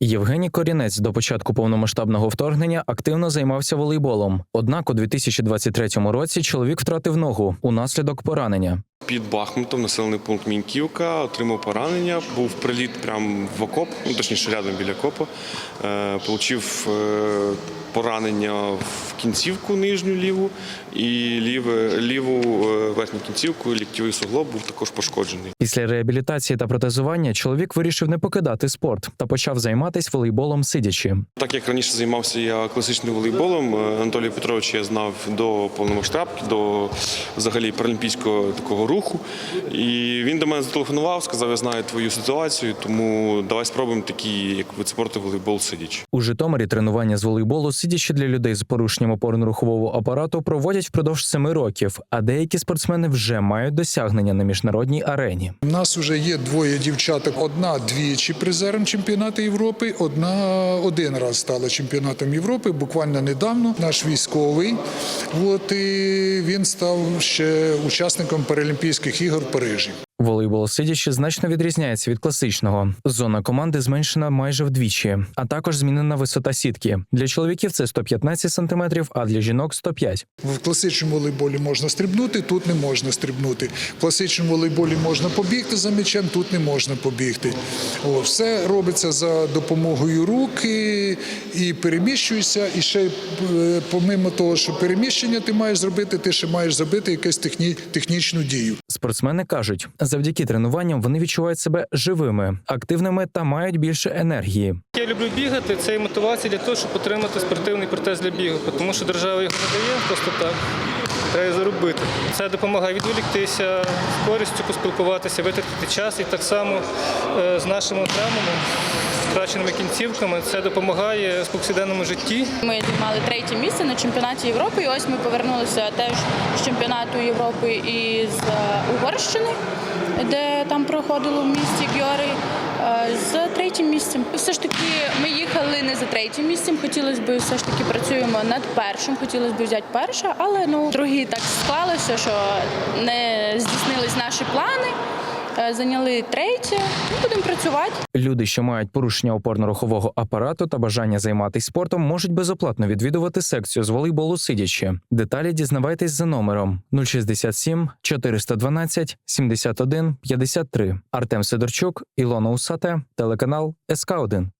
Євгеній Корінець до початку повномасштабного вторгнення активно займався волейболом. Однак у 2023 році чоловік втратив ногу унаслідок поранення. Під Бахмутом, населений пункт Міньківка, отримав поранення. Був приліт прямо в окоп, ну точніше рядом біля окопу. Е, Получив е, поранення в кінцівку нижню ліву і ліве, ліву е, верхню кінцівку, ліктьовий суглоб був також пошкоджений. Після реабілітації та протезування чоловік вирішив не покидати спорт та почав займатися волейболом сидячи. Так як раніше займався я класичним волейболом, Анатолія Петровича я знав до повномасштабки, до взагалі паралімпійського такого руху. І він до мене зателефонував, сказав, я знаю твою ситуацію, тому давай спробуємо такий як вид спорту волейбол сидячи. У Житомирі тренування з волейболу сидячи для людей з порушенням опорно-рухового апарату проводять впродовж семи років, а деякі спортсмени вже мають досягнення на міжнародній арені. У нас вже є двоє дівчаток. Одна двічі призером чемпіонату Європи, одна один раз стала чемпіонатом Європи. Буквально недавно наш військовий. От і він став ще учасником Паралімпійських ігор в Парижі. Волейбол сидячи значно відрізняється від класичного. Зона команди зменшена майже вдвічі, а також змінена висота сітки. Для чоловіків це 115 см, а для жінок 105. В класичному волейболі можна стрибнути, тут не можна стрибнути. В класичному волейболі можна побігти за м'ячем, тут не можна побігти. О, все робиться за допомогою рук і, і. І ще е, помимо того, що переміщення ти маєш зробити, ти ще маєш зробити якусь техні, технічну дію. Спортсмени кажуть, завдяки тренуванням вони відчувають себе живими, активними та мають більше енергії. Я люблю бігати. Це і мотивація для того, щоб отримати спортивний протез для бігу, тому що держава його не дає просто так. Треба заробити. Це допомагає відволіктися, з користю поспілкуватися, витратити час і так само е, з нашими травмами, втраченими кінцівками. Це допомагає в повсякденному житті. Ми займали третє місце на чемпіонаті Європи. І ось ми повернулися теж з чемпіонату Європи із е, Угорщини, де там проходило в місті Гьори. е, З третім місцем. Все ж таки, ми їхали не за третім місцем. Хотілося б все ж таки працюємо над першим. Хотілося б взяти перше, але ну другі так склалося, що не здійснились наші плани. Е, Зайняли третє. Ми будемо працювати. Люди, що мають порушення опорно-рухового апарату та бажання займатися спортом, можуть безоплатно відвідувати секцію з волейболу сидячи. Деталі дізнавайтесь за номером 067 412 71 53. Артем Сидорчук, Ілона Усате, телеканал СК 1